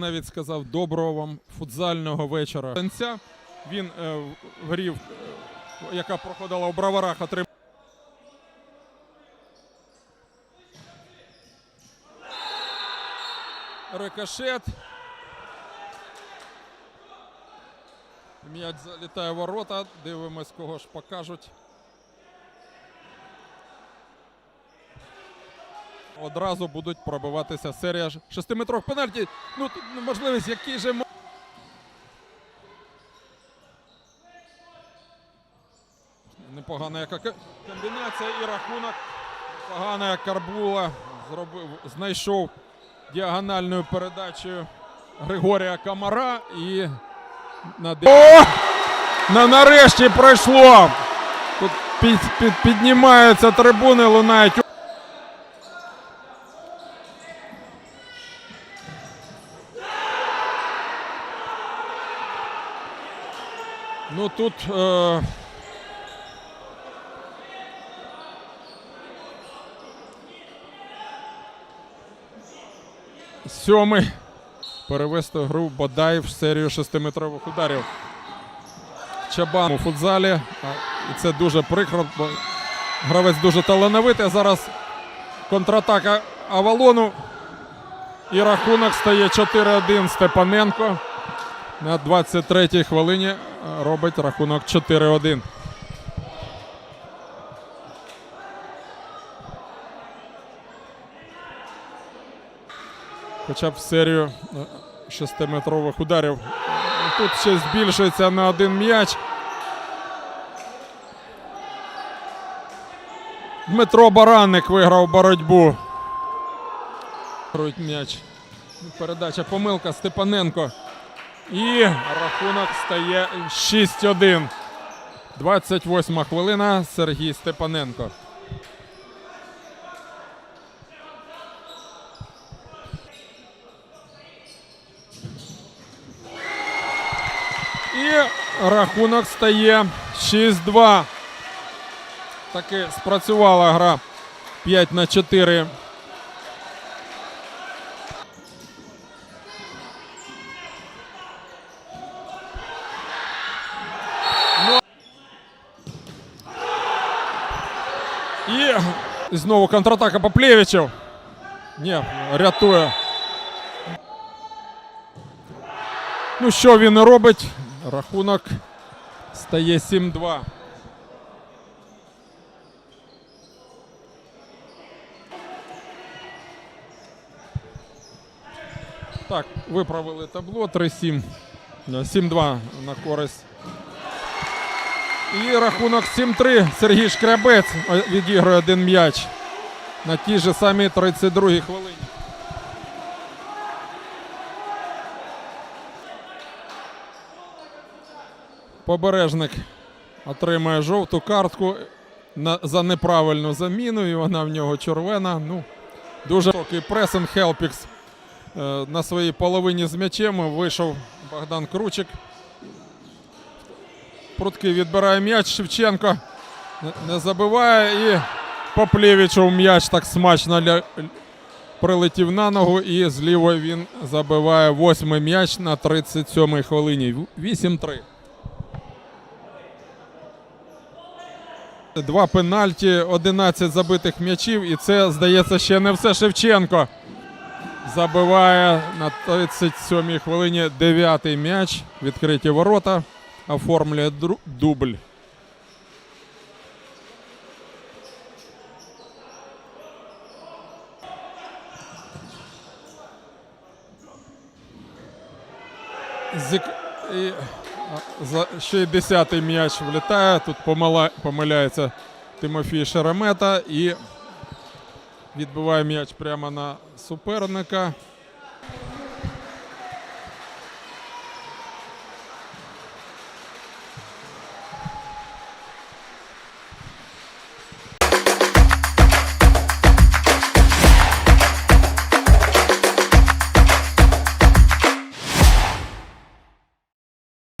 навіть сказав доброго вам футзального вечора. Танця він е, в грі, е, яка проходила у броварах, отримав. Рикошет. М'яч залітає ворота. Дивимось, кого ж покажуть. Одразу будуть пробиватися серія шестиметрових пенальті. Ну, тут можливість, який же. Непогана яка комбінація і рахунок. Погана Карбула зробив, знайшов діагональною передачею Григорія Камара і на О! На нарешті пройшло. Тут під, під, піднімаються трибуни, лунають. Ну тут. Е... Сьомий. Перевести гру бодай в серію шестиметрових ударів. Чабан у футзалі. І це дуже прикро, бо гравець дуже талановитий. Зараз контратака Авалону. І рахунок стає 4-1 Степаненко. На 23-й хвилині е, робить рахунок 4-1. Хоча б серію е, шестиметрових ударів. Тут ще збільшується на один м'яч. Дмитро Баранник виграв боротьбу. М'яч. Передача помилка Степаненко. І рахунок стає 6-1. 28 хвилина. Сергій Степаненко. І рахунок стає 6-2. Таки спрацювала гра 5 на 4. І знову контратака Поплєвичів. Ні, рятує. Ну, що він і робить? Рахунок стає 7-2. Так, виправили табло 3-7. Да, 7-2 на користь. І рахунок 7-3. Сергій Шкрябець о, відігрує один м'яч на тій же самій 32-й хвилині. Побережник отримує жовту картку за неправильну заміну, і вона в нього червона. Ну, дуже високий пресинг Хелпікс е, на своїй половині з м'ячем. Вийшов Богдан Кручик. Прудкий відбирає м'яч. Шевченко не- забиває і Поплєвичу м'яч так смачно ля... прилетів на ногу. І з лівої він забиває восьмий м'яч на 37-й хвилині. 8-3. Два пенальті, 11 забитих м'ячів, і це, здається, ще не все. Шевченко забиває на 37-й хвилині дев'ятий м'яч. Відкриті ворота. Оформлює дубль. Зік... І... За... Ще й десятий м'яч влітає. Тут помила... помиляється Тимофій Шеремета і відбиває м'яч прямо на суперника.